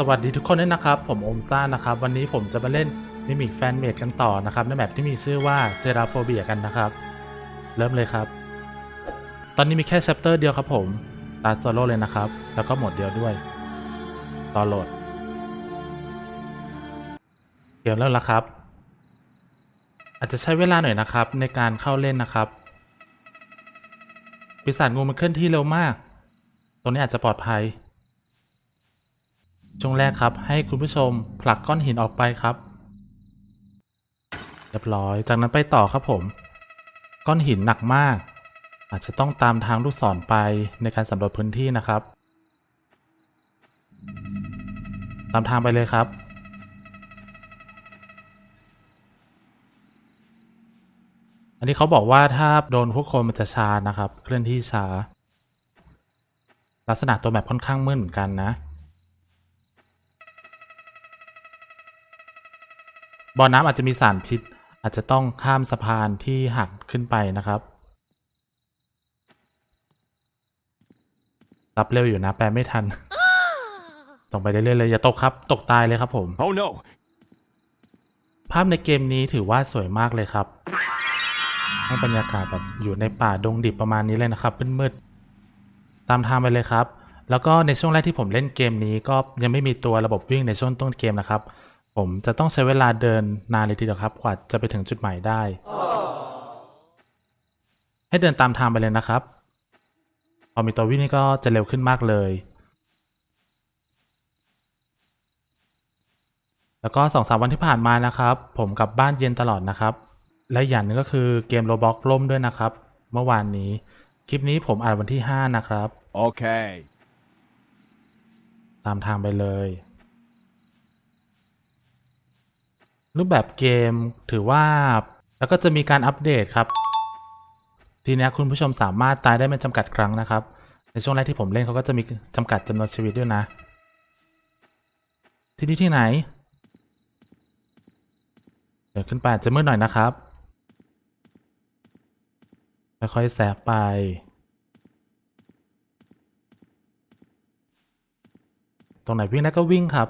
สวัสดีทุกคนด้วยนะครับ ผมโอมซ่านะครับ วันนี้ผมจะมาเล่นมิมิกแฟนเมดกันต่อนะครับ ในแบบที่มีชื่อว่าเจราโฟเบียกันนะครับ เริ่มเลยครับ ตอนนี้มีแค่แชปเตอร์เดียวครับผมตาโซโล่เลยนะครับ แล้วก็หมดเดียวด้วยรอโหลดเดี๋ยวเริ่มแล้วครับ อาจจะใช้เวลาหน่อยนะครับ ในการเข้าเล่นนะครับปีศาจงูมันเคลื่อนที่เร็วมาก ตรงนี้อาจจะปลอดภัย ช่วงแรกครับ ให้คุณผู้ชมผลักก้อนหินออกไปครับ เรียบร้อย จากนั้นไปต่อครับผม ก้อนหินหนักมาก อาจจะต้องตามทางลูกศรไปในการสำรวจพื้นที่นะครับ ตามทางไปเลยครับอันนี้เขาบอกว่าถ้าโดนพวกคนมันจะช้านะครับ เคลื่อนที่ช้า ลักษณะตัวแบบค่อนข้างมืดเหมือนกันนะ บ่อน้ำอาจจะมีสารพิษ อาจจะต้องข้ามสะพานที่หักขึ้นไปนะครับ รับเร็วอยู่นะ แปลไม่ทันตรงไปเรื่อยๆเลยอย่าตกครับ ตกตายเลยครับผม Oh no! ภาพในเกมนี้ถือว่าสวยมากเลยครับ ให้บรรยากาศแบบอยู่ในป่าดงดิบประมาณนี้เลยนะครับมืดๆตามทางไปเลยครับ แล้วก็ในช่วงแรกที่ผมเล่นเกมนี้ก็ยังไม่มีตัวระบบวิ่งในช่วงต้นเกมนะครับ ผมจะต้องใช้เวลาเดินนานเลยทีเดียวครับ กว่าจะไปถึงจุดหมายได้ ให้เดินตามทางไปเลยนะครับ พอมีตัววิ่งนี่ก็จะเร็วขึ้นมากเลย แล้วก็สองสามวันที่ผ่านมานะครับ ผมกลับบ้านเย็นตลอดนะครับ และอย่างหนึงก็คือเกมโรบอกล่มด้วยนะครับ เมื่อวานนี้ คลิปนี้ผมอ่านวันที่ 5 นะครับ Okay. ตามทางไปเลย รูปแบบเกมถือว่า แล้วก็จะมีการอัปเดตครับ ทีนี้คุณผู้ชมสามารถตายได้ไม่จำกัดครั้งนะครับ ในช่วงแรกที่ผมเล่นเขาก็จะมีจำกัดจำนวนชีวิตด้วยนะ ที่นี่ที่ไหน เดี๋ยวขึ้นไปจจะมืดหน่อยนะครับ ค่อยๆแสบไปตรงไหนวิ่งได้ก็วิ่งครับ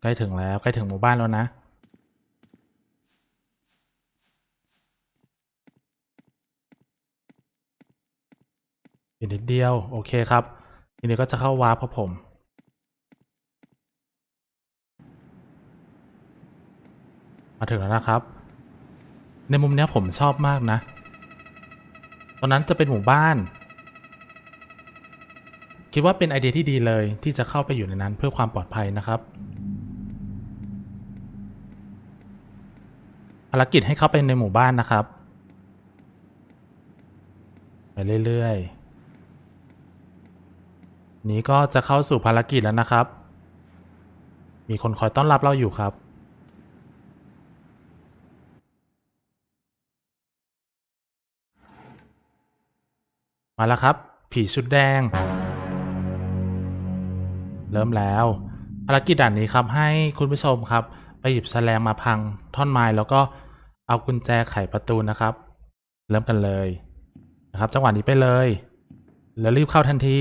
ใกล้ถึงแล้วใกล้ถึงหมู่บ้านแล้วนะ อีกนิดเดียว โอเคครับ ทีนี้ก็จะเข้าวาร์ปครับผม มาถึงแล้วนะครับ ในมุมนี้ผมชอบมากนะ ตอนนั้นจะเป็นหมู่บ้านคิดว่าเป็นไอเดียที่ดีเลยที่จะเข้าไปอยู่ในนั้นเพื่อความปลอดภัยนะครับ ภารกิจให้เข้าไปในหมู่บ้านนะครับ ไปเรื่อยๆ นี้ก็จะเข้าสู่ภารกิจแล้วนะครับ มีคนคอยต้อนรับเราอยู่ครับ มาแล้วครับ ผีชุดแดง เริ่มแล้ว ภารกิจด่านนี้ครับให้คุณผู้ชมครับ ไปหยิบแฉลงมาพังท่อนไม้แล้วก็เอากุญแจไขประตูนะครับ เริ่มกันเลยนะครับ จังหวะนี้ไปเลย แล้วรีบเข้าทันที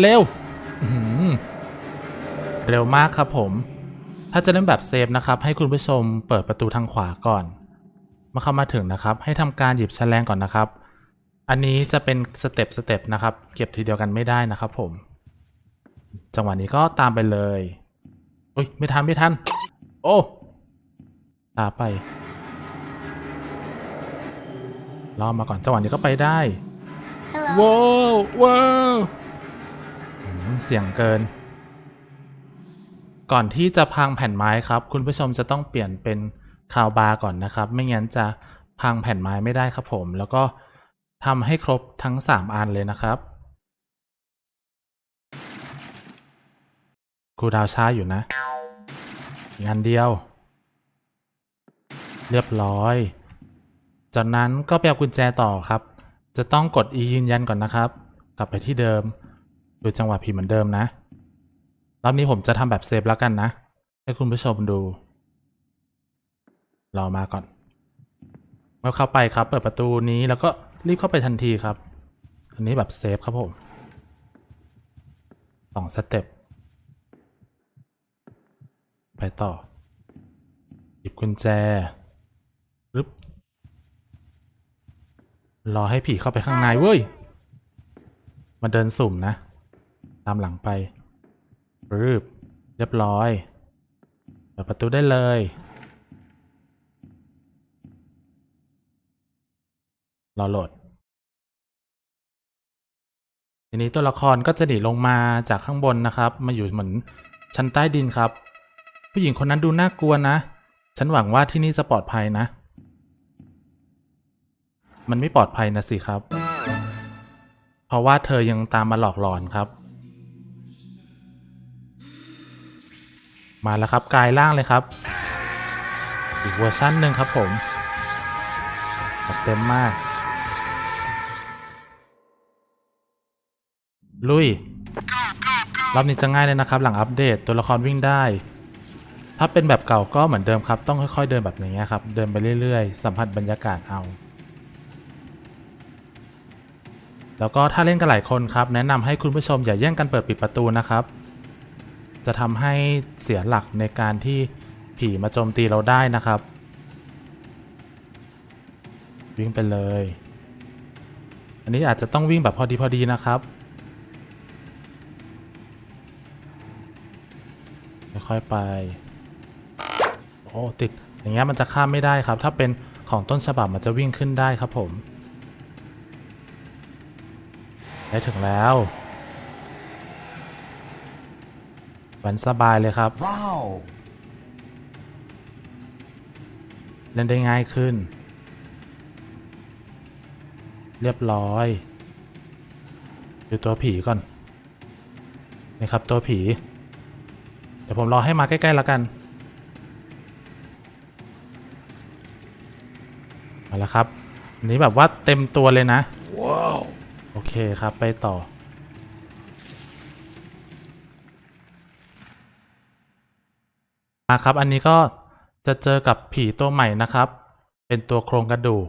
เร็วเร็วมากครับผม ถ้าจะเล่นแบบเซฟนะครับ ให้คุณผู้ชมเปิดประตูทางขวาก่อน เมื่อเข้ามาถึงนะครับ ให้ทำการหยิบแฉลงก่อนนะครับ อันนี้จะเป็นสเต็ปสเต็ปนะครับ เก็บทีเดียวกันไม่ได้นะครับผม จังหวะนี้ก็ตามไปเลยอุ้ยไม่ทันไม่ทัน โอ้ตามไปรอมาก่อนจังหวะนี้ก็ไปได้ Hello. ว้าวว้าวอืมเสียงเกิน ก่อนที่จะพังแผ่นไม้ครับ คุณผู้ชมจะต้องเปลี่ยนเป็นคาวบาร์ก่อนนะครับ ไม่งั้นจะพังแผ่นไม้ไม่ได้ครับผม แล้วก็ทำให้ครบทั้ง 3 อันเลยนะครับครูดาวช้าอยู่นะ อีกอันเดียว เรียบร้อย จากนั้นก็ไปเอากุญแจต่อครับ จะต้องกด e ยืนยันก่อนนะครับ กลับไปที่เดิม ดูจังหวะผีเหมือนเดิมนะ รอบนี้ผมจะทำแบบเซฟแล้วกันนะ ให้คุณผู้ชมดู รอมาก่อน เมื่อเข้าไปครับ เปิดประตูนี้แล้วก็รีบเข้าไปทันทีครับ อันนี้แบบเซฟครับผมสองสเต็ป ไปต่อ หยิบกุญแจรึบรอให้ผีเข้าไปข้างในเว้ย มาเดินสุ่มนะ ตามหลังไปรึบเรียบร้อย เปิดประตูได้เลยรอโหลด ทีนี้ตัวละครก็จะหนีลงมาจากข้างบนนะครับ มาอยู่เหมือนชั้นใต้ดินครับ ผู้หญิงคนนั้นดูน่ากลัวนะ ฉันหวังว่าที่นี่จะปลอดภัยนะ มันไม่ปลอดภัยนะสิครับ เพราะว่าเธอยังตามมาหลอกหลอนครับ มาแล้วครับกายร่างเลยครับ อีกเวอร์ชันหนึ่งครับผมเต็มมาก ลุยรอบนี้จะง่ายเลยนะครับ หลังอัปเดตตัวละครวิ่งได้ ถ้าเป็นแบบเก่าก็เหมือนเดิมครับ ต้องค่อยๆเดินแบบอย่างเงี้ยครับ เดินไปเรื่อยๆ สัมผัสบรรยากาศเอา แล้วก็ถ้าเล่นกันหลายคนครับ แนะนำให้คุณผู้ชมอย่าแย่งกันเปิดปิดประตูนะครับ จะทำให้เสียหลักในการที่ผีมาโจมตีเราได้นะครับ วิ่งไปเลย อันนี้อาจจะต้องวิ่งแบบพอดีพอดีนะครับค่อยๆไป โอ้ติดอย่างเงี้ยมันจะข้ามไม่ได้ครับ ถ้าเป็นของต้นฉบับมันจะวิ่งขึ้นได้ครับผมได้ถึงแล้ววันสบายเลยครับ Wow. เล่นได้ง่ายขึ้น เรียบร้อย ดูตัวผีก่อน นี่ครับตัวผี เดี๋ยวผมรอให้มาใกล้ ๆ แล้วกัน มาแล้วครับอันนี้แบบว่าเต็มตัวเลยนะ Wow. โอเคครับไปต่อ มาครับอันนี้ก็จะเจอกับผีตัวใหม่นะครับ เป็นตัวโครงกระดูก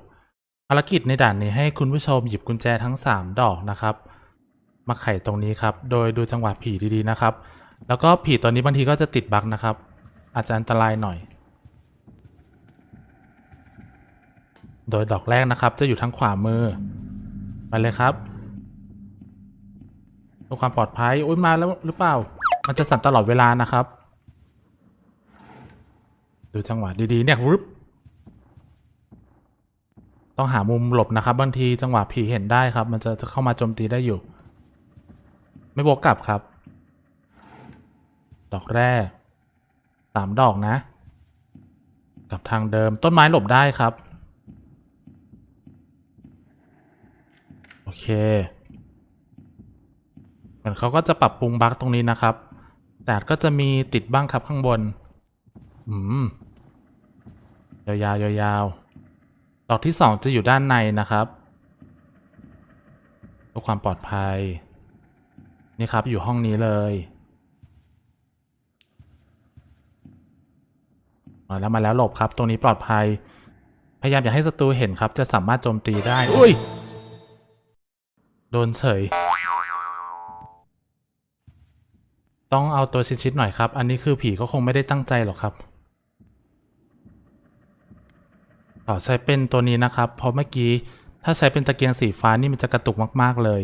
ภารกิจในด่านนี้ให้คุณผู้ชมหยิบกุญแจทั้ง 3 ดอกนะครับ มาไขตรงนี้ครับ โดยดูจังหวะผีดีๆนะครับ แล้วก็ผีตัวนี้บางทีก็จะติดบั๊กนะครับ อาจจะอันตรายหน่อย โดยดอกแรกนะครับ จะอยู่ทางขวามือ ไปเลยครับเพื่อความปลอดภัยอุ้ยมาแล้วหรือเปล่า มันจะสั่นตลอดเวลานะครับ ดูจังหวะดีๆเนี่ยรึบต้องหามุมหลบนะครับ บางทีจังหวะผีเห็นได้ครับ มันจะจะเข้ามาโจมตีได้อยู่ ไม่บวกกลับครับ ดอกแรกสามดอกนะ กับทางเดิมต้นไม้หลบได้ครับ โอ เค เหมือนเขาก็จะปรับปรุงบั๊กตรงนี้นะครับ แต่ก็จะมีติดบ้างครับข้างบน อืม ยาวๆยาวๆดอกที่สองจะอยู่ด้านในนะครับเพื่อความปลอดภัย นี่ครับอยู่ห้องนี้เลยมาแล้วมาแล้วหลบครับ ตรงนี้ปลอดภัย พยายามอย่าให้ศัตรูเห็นครับ จะสามารถโจมตีได้ อุ้ย โดนเฉย ต้องเอาตัวชิดๆหน่อยครับ อันนี้คือผีก็คงไม่ได้ตั้งใจหรอกครับขอใช้เป็นตัวนี้นะครับ เพราะเมื่อกี้ถ้าใช้เป็นตะเกียงสีฟ้านี่มันจะกระตุกมาก ๆ เลย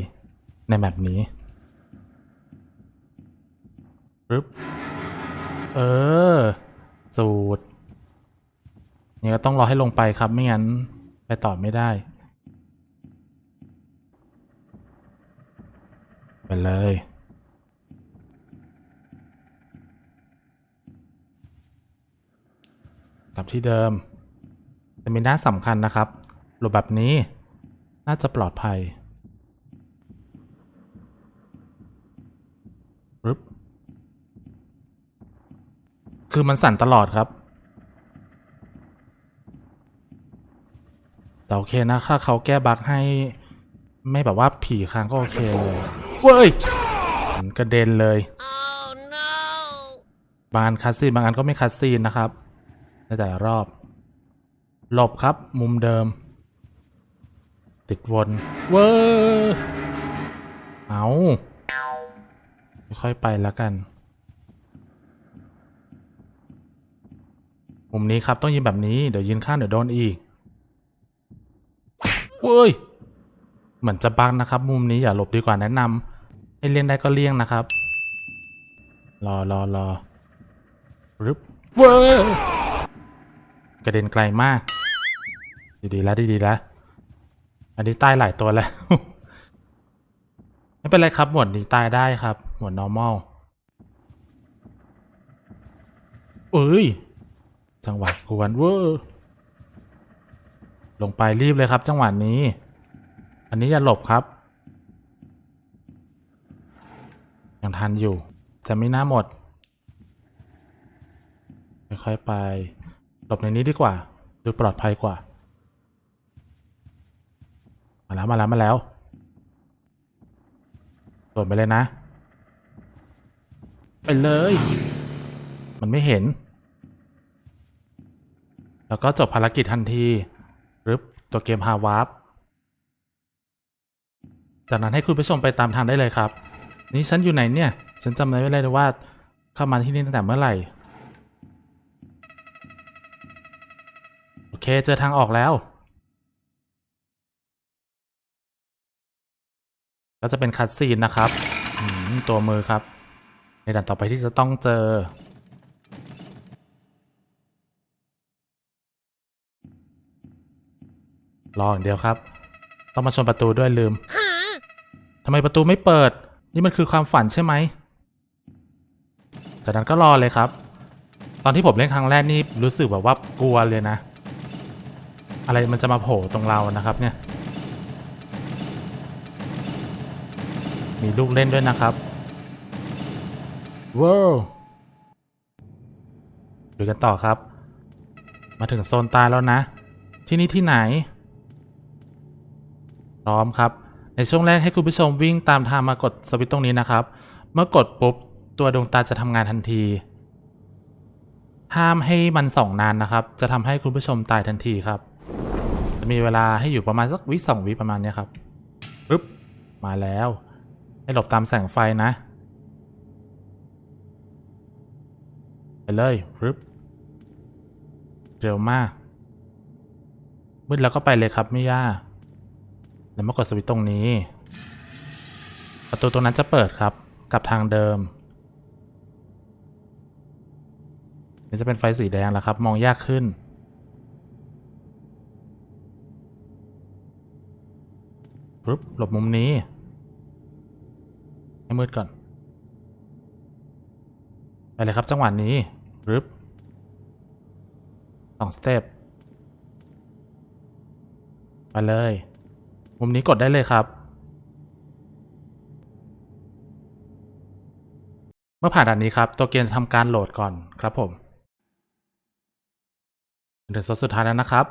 ในแบบนี้ปึ๊บเออ สูตรนี่ก็ต้องรอให้ลงไปครับ ไม่งั้น ไปต่อไม่ได้ ไปเลย กลับที่เดิมแต่มีหน้าสำคัญนะครับหลบแบบนี้น่าจะปลอดภัยปึ๊บคือมันสั่นตลอดครับ แต่โอเคนะ ถ้าเขาแก้บั๊กให้ไม่แบบว่าผีค้างก็โอเคเลย เว้ยมันกระเด็นเลย Oh no. บางอันคัสซีนบางอันก็ไม่คัสซีนนะครับในแต่ละรอบ หลบครับมุมเดิม ติดวนเว้อเอาค่อยไปแล้วกัน มุมนี้ครับต้องยืนแบบนี้ เดี๋ยวยืนข้างเดี๋ยวโดนอีกเว้ย เหมือนจะบังนะครับ มุมนี้อย่าหลบดีกว่าแนะนำให้เลี่ยงได้ก็เลี่ยงนะครับ รอรอรอรึบเว้ยกระเด็นไกลมาก ดีๆแล้วดีๆแล้วอันนี้ใต้หลายตัวแล้ว ไม่เป็นไรครับหมวดนี้ตายได้ครับ หมวด normal เอ้ย จังหวะกวนเวอร์ลงไปรีบเลยครับ จังหวะนี้ อันนี้อย่าหลบครับ ยังทันอยู่ แต่ไม่น่าหมด ค่อยๆไป หลบในนี้ดีกว่า ดูปลอดภัยกว่า มาแล้ว มาแล้ว มาแล้วโดดไปเลยนะ ไปเลย มันไม่เห็น แล้วก็จบภารกิจทันที หรึบตัวเกมฮาวาร์ป จากนั้นให้คุณผู้ชมไปตามทางได้เลยครับ นี่ฉันอยู่ไหนเนี่ย ฉันจำไม่ได้เลยว่าเข้ามาที่นี่ตั้งแต่เมื่อไหร่ โอเคเจอทางออกแล้ว ก็จะเป็นคัดซีนนะครับ ตัวมือครับ ในด่านต่อไปที่จะต้องเจอรออย่างเดียวครับ ต้องมาชนประตูด้วยลืม ทำไมประตูไม่เปิด นี่มันคือความฝันใช่ไหมจากนั้นก็รอเลยครับ ตอนที่ผมเล่นครั้งแรกนี่รู้สึกแบบว่ากลัวเลยนะ อะไรมันจะมาโผล่ตรงเรานะครับเนี่ย มีลูกเล่นด้วยนะครับว้าวดูกันต่อครับ มาถึงโซนใตายแล้วนะ ที่นี่ที่ไหน พร้อมครับ ในช่วงแรกให้คุณผู้ชมวิ่งตามทางมากดสวิตช์ตรงนี้นะครับ เมื่อกดปุ๊บ ตัวดวงตาจะทำงานทันที ห้ามให้มันส่องนานนะครับ จะทำให้คุณผู้ชมตายทันทีครับ จะมีเวลาให้อยู่ประมาณสักวิสองวิประมาณนี้ครับปึ๊บมาแล้ว ให้หลบตามแสงไฟนะ ไปเลยปึ๊บเร็วมากมืดแล้วก็ไปเลยครับไม่ยาก แล้วมากดสวิตช์ตรงนี้ ประตูตรงนั้นจะเปิดครับกับทางเดิมนี่จะเป็นไฟสีแดงแล้วครับ มองยากขึ้นปึ๊บ หลบมุมนี้ ให้มืดก่อน ไปเลยครับจังหวะนี้ปึ๊บสองสเต็ป ไปเลย มุมนี้กดได้เลยครับ เมื่อผ่านด่านนี้ครับตัวเกมจะทำการโหลดก่อนครับผมถึงโซนสุดท้ายแล้วนะครับ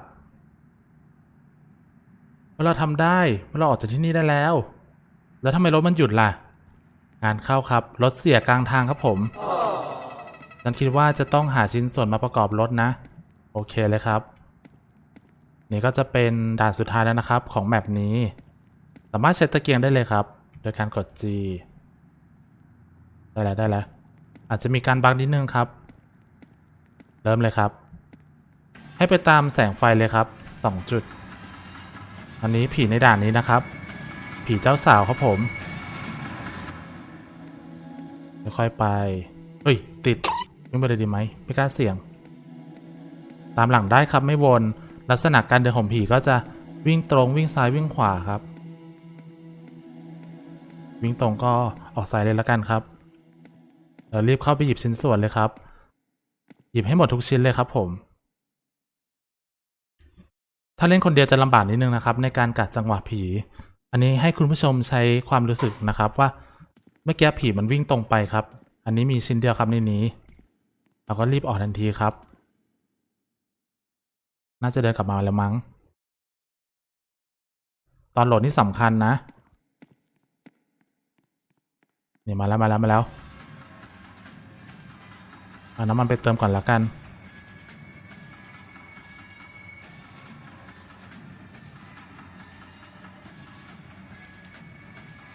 เมื่อเราทำได้เมื่อเราออกจากที่นี่ได้แล้ว แล้วทำไมรถมันหยุดล่ะ งานเข้าครับรถเสียกลางทางครับผมฉันคิดว่าจะต้องหาชิ้นส่วนมาประกอบรถนะ โอเคเลยครับ นี่ก็จะเป็นด่านสุดท้ายแล้วนะครับของแมปนี้ สามารถใช้ตะเกียงได้เลยครับ โดยการกด G ได้แล้วได้แล้ว อาจจะมีการบั๊กนิดนึงครับ เริ่มเลยครับ ให้ไปตามแสงไฟเลยครับ 2 จุด อันนี้ผีในด่านนี้นะครับ ผีเจ้าสาวครับผมค่อยไป เฮ้ย ติดวิ่งไปเลยดีไหมไม่กล้าเสี่ยง ตามหลังได้ครับไม่วน ลักษณะการเดินของผีก็จะวิ่งตรงวิ่งซ้ายวิ่งขวาครับ วิ่งตรงก็ออกซ้ายเลยล้วกันครับเดี๋ยวรีบเข้าไปหยิบชิ้นส่วนเลยครับ หยิบให้หมดทุกชิ้นเลยครับผม ถ้าเล่นคนเดียวจะลำบากนิดนึงนะครับ ในการกัดจังหวะผี อันนี้ให้คุณผู้ชมใช้ความรู้สึกนะครับว่าเมื่อกี้ผีมันวิ่งตรงไปครับ อันนี้มีชิ้นเดียวครับในนี้ เราก็รีบออกทันทีครับ น่าจะเดินกลับมาแล้วมั้ง ตอนโหลดนี่สำคัญนะ นี่มาแล้วมาแล้วมาแล้วเอาน้ำมันไปเติมก่อนละกัน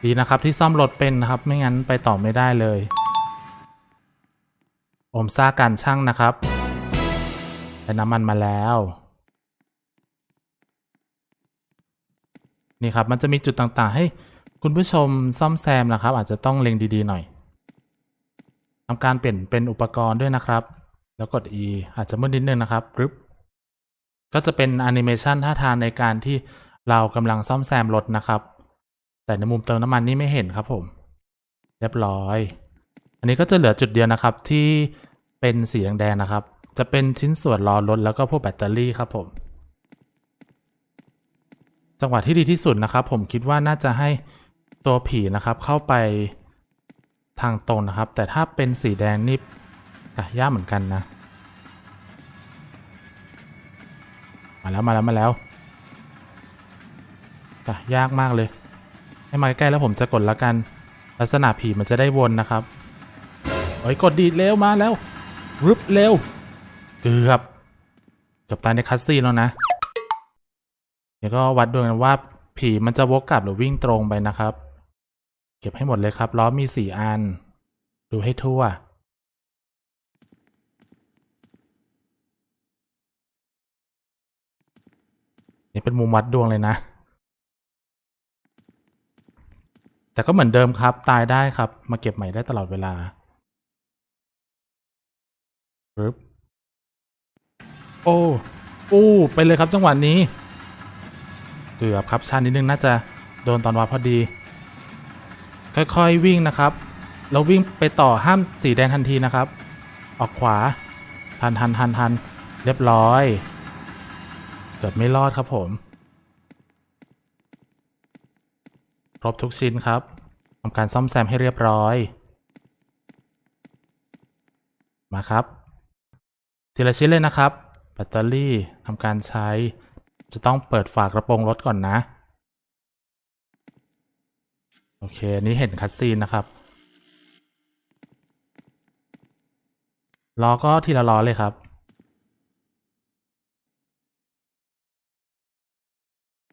ดีนะครับที่ซ่อมรถเป็นนะครับ ไม่งั้นไปต่อไม่ได้เลย อมซ่าการช่างนะครับได้น้ำมันมาแล้ว นี่ครับมันจะมีจุดต่างๆ ให้คุณผู้ชมซ่อมแซมนะครับ อาจจะต้องเล็งดีๆหน่อยทำการเปลี่ยนเป็นอุปกรณ์ด้วยนะครับ แล้วกด E อาจจะมืดนิดนึงนะครับปึ๊บก็จะเป็นแอนิเมชันท่าทางในการที่เรากำลังซ่อมแซมรถนะครับ แต่ในมุมเติมน้ำมันนี่ไม่เห็นครับผม เรียบร้อย อันนี้ก็จะเหลือจุดเดียวนะครับที่เป็นสีแดงๆนะครับ จะเป็นชิ้นส่วนล้อรถแล้วก็พวกแบตเตอรี่ครับผม จังหวะที่ดีที่สุดนะครับ ผมคิดว่าน่าจะให้ตัวผีนะครับ เข้าไปทางตรงนะครับ แต่ถ้าเป็นสีแดงนี่กะยากเหมือนกันนะมาแล้วมาแล้วมาแล้วกะยากมากเลย ให้มาใกล้ๆแล้วผมจะกดแล้วกัน ลักษณะผีมันจะได้วนนะครับโอ้ยกดดีดเร็วมาแล้วรึบเร็ว เกือบเกือบตายในคัสซีนแล้วนะ เดี๋ยวก็วัดดูกันว่าผีมันจะวกกลับหรือวิ่งตรงไปนะครับ เก็บให้หมดเลยครับล้อมีสี่อัน ดูให้ทั่ว นี่เป็นมุมวัดดวงเลยนะ แต่ก็เหมือนเดิมครับตายได้ครับ มาเก็บใหม่ได้ตลอดเวลาปึ๊บโอ้โอ้ไปเลยครับจังหวะนี้ เกือบครับชันนิดนึงน่าจะโดนตอนวัดพอดี ค่อยๆวิ่งนะครับแล้ววิ่งไปต่อห้ามสีแดงทันทีนะครับ ออกขวาทันทันทันทันเรียบร้อย เกือบไม่รอดครับผม ครบทุกชิ้นครับทำการซ่อมแซมให้เรียบร้อย มาครับ ทีละชิ้นเลยนะครับ แบตเตอรี่ทำการใช้ จะต้องเปิดฝากระโปรงรถก่อนนะ โอเคอันนี้เห็นคัดซีนนะครับ ล้อก็ทีละล้อเลยครับ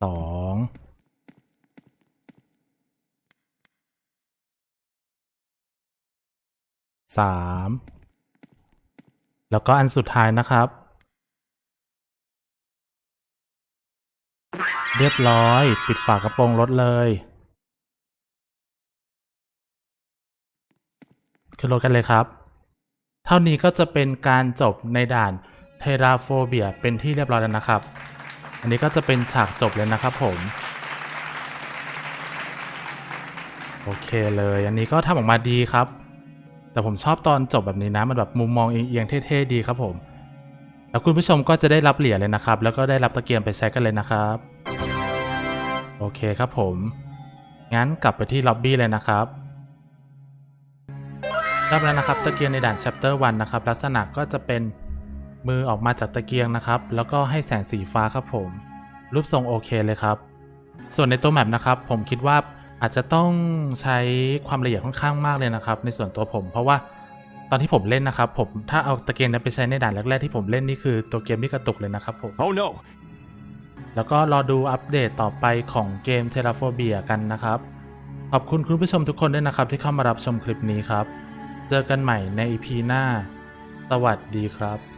สองสามแล้วก็อันสุดท้ายนะครับ เรียบร้อย ปิดฝากระโปรงรถเลยขึ้นรถกันเลยครับ เท่านี้ก็จะเป็นการจบในด่านเทราโฟเบียเป็นที่เรียบร้อยแล้วนะครับ อันนี้ก็จะเป็นฉากจบเลยนะครับผม โอเคเลย อันนี้ก็ทำออกมาดีครับ แต่ผมชอบตอนจบแบบนี้นะ มันแบบมุมมองเอียงๆเท่ๆดีครับผม แล้วคุณผู้ชมก็จะได้รับเหรียญเลยนะครับ แล้วก็ได้รับตะเกียงไปใช้กันเลยนะครับ โอเคครับผม งั้นกลับไปที่ล็อบบี้เลยนะครับรับแล้วนะครับตะเกียงในด่าน chapter 1นะครับ ลักษณะก็จะเป็นมือออกมาจากตะเกียงนะครับ แล้วก็ให้แสงสีฟ้าครับผม รูปทรงโอเคเลยครับ ส่วนในตัวแมปนะครับ ผมคิดว่าอาจจะต้องใช้ความละเอียดค่อนข้างมากเลยนะครับ ในส่วนตัวผมเพราะว่า ตอนที่ผมเล่นนะครับผมถ้าเอาตะเกียงนั้นไปใช้ในด่านแรกๆที่ผมเล่นนี่คือตัวเกมที่กระตุกเลยนะครับผม Oh no! แล้วก็รอดูอัปเดตต่อไปของเกม Terraphobia กันนะครับ ขอบคุณคุณผู้ชมทุกคนด้วยนะครับ ที่เข้ามารับชมคลิปนี้ครับ เจอกันใหม่ใน EP หน้า สวัสดีครับ